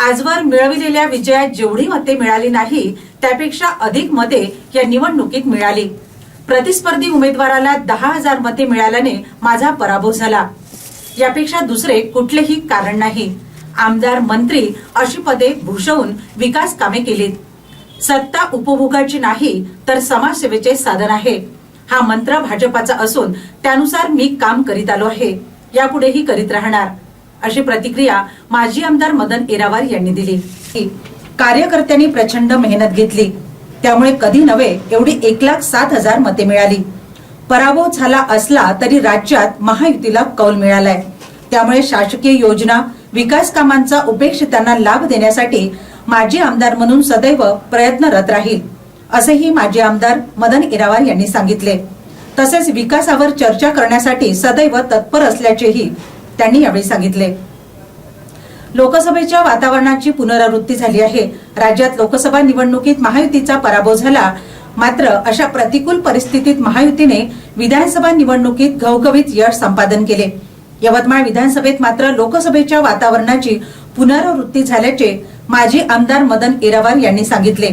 आजवर मिळविलेल्या विजयात जेवढी मते मिळाली नाही त्यापेक्षा अधिक मते या निवडणुकीत मिळाली. प्रतिस्पर्धी उमेदवाराला दहा हजार मते मिळाल्याने माझा पराभव झाला. यापेक्षा दुसरे कुठलेही कारण नाही. आमदार मंत्री अशी पदे भूषवून विकास कामे केलीत. सत्ता उपभोगाची नाही तर समाजसेवेचे साधन आहे. हा मंत्र भाजपाचा असून त्यानुसार मी काम करीत आलो आहे. यापुढेही करीत राहणार. अशी प्रतिक्रिया माजी आमदार मदन एरावार यांनी दिली. कार्यकर्त्यांनी प्रचंड मेहनत घेतली. त्यामुळे कधी नव्हे एवढी एक लाख सात हजार मते मिळाली. पराभव झाला असला तरी राज्यात महायुतीला कौल मिळालाय. त्यामुळे शासकीय योजना विकास कामांचा उपेक्षितांना लाभ देण्यासाठी माजी आमदार म्हणून सदैव प्रयत्नरत राहील असेही माजी आमदार मदन इरावार यांनी सांगितले. तसेच विकासावर चर्चा करण्यासाठी सदैव तत्पर असल्याचेही त्यांनी यावेळी सांगितले. लोकसभेच्या वातावरणाची पुनरावृत्ती झाली आहे. राज्यात लोकसभा निवडणुकीत महायुतीचा पराभव झाला. मात्र अशा प्रतिकूल परिस्थितीत महायुतीने विधानसभा निवडणुकीत घवघवीत यश संपादन केले. यवतमाळ विधानसभेत मात्र लोकसभेच्या वातावरणाची पुनरावृत्ती झाल्याचे माजी आमदार मदन इरावार यांनी सांगितले.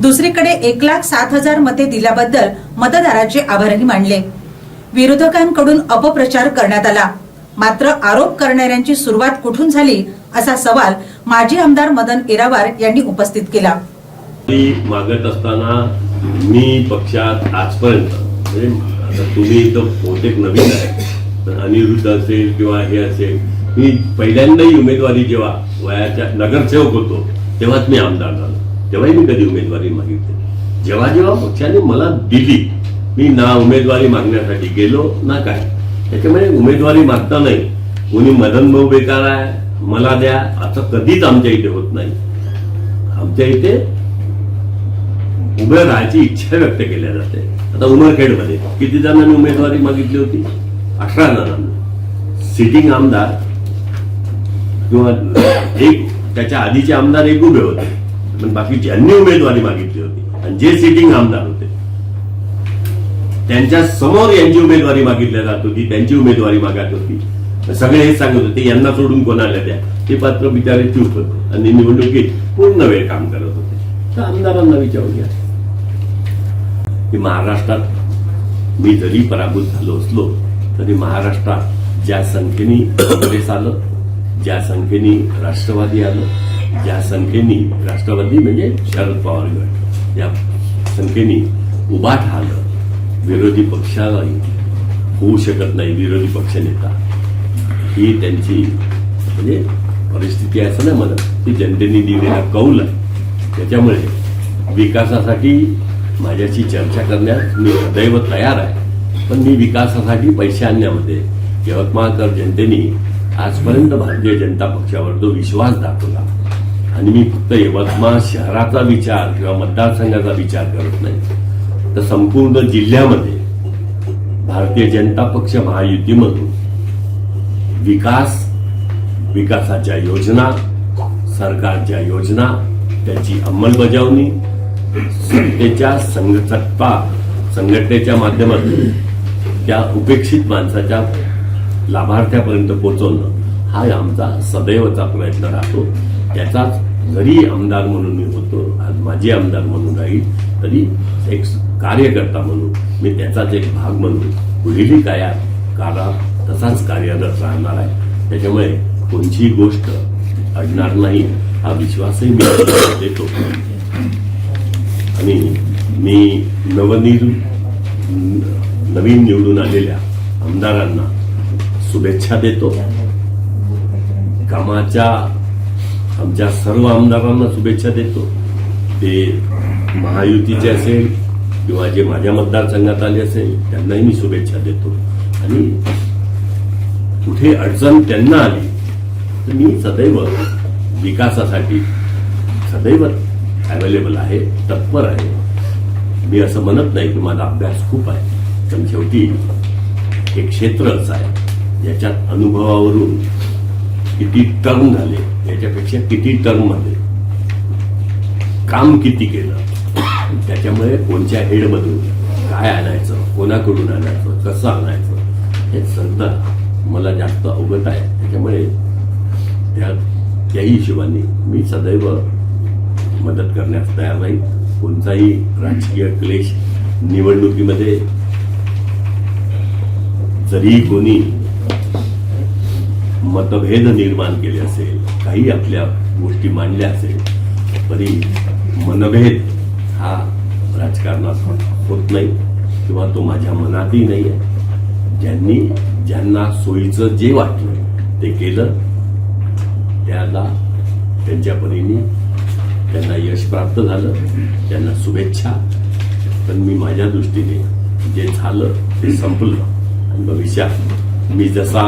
दुसरीकडे एक लाख सात हजार मते दिल्याबद्दल मतदाराचे आभारही मानले. विरोधकांकडून अपप्रचार करण्यात आला. मात्र आरोप करणाऱ्यांची सुरुवात कुठून झाली असा सवाल माजी आमदार मदन इरावार यांनी उपस्थित केला. मी मागत असताना मी पक्षात आजपर्यंत म्हणजे तुम्ही इथं बहुतेक नवीन आहे अनिरुद्ध असेल किंवा हे असेल मी पहिल्यांदाही उमेदवारी जेव्हा वयाच्या नगरसेवक होतो तेव्हाच मी आमदार झालो. तेव्हाही मी कधी उमेदवारी मागितली जेव्हा जेव्हा पक्षाने मला दिली मी ना उमेदवारी मागण्यासाठी गेलो ना काय त्याच्यामुळे उमेदवारी मागता नाही. कोणी मदन भाऊ बेकार आहे मला द्या. असं कधीच आमच्या इथे होत नाही. आमच्या इथे उभं राहायची इच्छा व्यक्त केल्या जाते. आता उमरखेडमध्ये किती जणांनी उमेदवारी मागितली होती? अठरा जणांनी. सिटिंग आमदार किंवा एक त्याच्या आधीचे आमदार एक उभे होते. पण बाकी ज्यांनी उमेदवारी मागितली होती आणि जे सिटिंग आमदार होते त्यांच्यासमोर यांची उमेदवारी मागितल्या जात होती त्यांची उमेदवारी मागत होती. सगळे हे सांगत होते यांना सोडून कोणाला द्या ते पात्र बिचारे चूप होते आणि निवडणुकीत पूर्ण वेळ काम करत होते. तर आमदारांना विचारून घ्या की महाराष्ट्रात मी जरी पराभूत झालो असलो तरी महाराष्ट्रात ज्या संख्येने काँग्रेस आलं ज्या संख्येने राष्ट्रवादी आलं ज्या संख्येने राष्ट्रवादी म्हणजे शरद पवार गट या संख्येने उभा आलं विरोधी पक्षालाही होऊ शकत नाही विरोधी पक्षनेता. ही त्यांची म्हणजे परिस्थिती असं नाही म्हणत. की जनतेने दिलेला कौल आहे. त्याच्यामुळे विकासासाठी माझ्याशी चर्चा करण्यास मी सदैव तयार आहे. पण मी विकासासाठी पैसे आणण्यामध्ये यवतमाळकर जनतेने आजपर्यंत भारतीय जनता पक्षावर जो विश्वास दाखवला आणि मी फक्त यवतमाळ शहराचा विचार किंवा मतदारसंघाचा विचार करत नाही तर संपूर्ण जिल्ह्यामध्ये भारतीय जनता पक्ष महायुतीमधून विकास विकासाच्या योजना सरकारच्या योजना त्याची अंमलबजावणी सत्तेच्या संघसत्ता संघटनेच्या माध्यमातून त्या उपेक्षित माणसाच्या लाभार्थ्यापर्यंत पोहोचवणं हा आमचा सदैवचा प्रयत्न राहतो. त्याचाच जरी आमदार म्हणून मी होतो आज माझी आमदार म्हणून राहील तरी एक कार्यकर्ता म्हणून मी त्याचाच एक भाग म्हणून पुढील काया काळात तसाच कार्यरत राहणार आहे. त्याच्यामुळे कोणतीही गोष्ट अडणार नाही हा विश्वासही मी देतो. आणि मी नवनिर नवीन निवडून आलेल्या आमदारांना शुभेच्छा देतो. कामाच्या आमच्या सर्व आमदारांना शुभेच्छा देतो. ते महायुतीचे असेल किंवा जे माझ्या मतदारसंघात आले असेल त्यांनाही मी शुभेच्छा देतो. आणि कुठे अडचण त्यांना आली तर मी सदैव विकासासाठी सदैव अवेलेबल आहे तत्पर आहे. मी असं म्हणत नाही की माझा अभ्यास खूप आहे पण शेवटी हे क्षेत्र असं आहे. याच्यात अनुभवावरून किती टर्म झाले याच्यापेक्षा किती टर्ममध्ये काम किती केलं त्यामुळे कोणत्या हेडमधून काय आणायचं कोणाकडून आणायचं कसं आणायचं हे सध्या मला जास्त अवगत आहे. त्याच्यामुळे त्या त्याही हिशोबाने मी सदैव मदत करण्यास तयार राहील कोणताही राजकीय क्लेश निवडणुकीमध्ये जरी कोणी मतभेद निर्माण केले असेल काही आपल्या गोष्टी मांडल्या असेल तरी मनभेद हा राजकारणात होत नाही किंवा तो माझ्या मनातही नाही आहे. ज्यांनी ज्यांना सोयीचं जे वाटलं ते केलं त्याला त्यांच्या परीने त्यांना यश प्राप्त झालं त्यांना शुभेच्छा. पण मी माझ्या दृष्टीने जे झालं ते संपलं. आणि भविष्यात मी जसा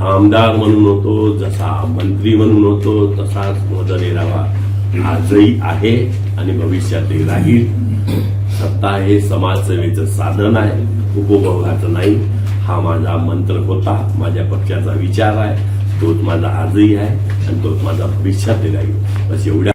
आमदार म्हणून होतो जसा मंत्री म्हणून होतो तसाच मदन राहा आजही आहे आणि भविष्यातही राहील. सत्ता हे समाजसेवेचं साधन आहे. उपभोगाचं नाही. हा माझा मंत्र होता. माझ्या पक्षाचा विचार आहे. तोच माझा आजही आहे आणि तोच माझा भविष्यातही राहील. बस एवढ्या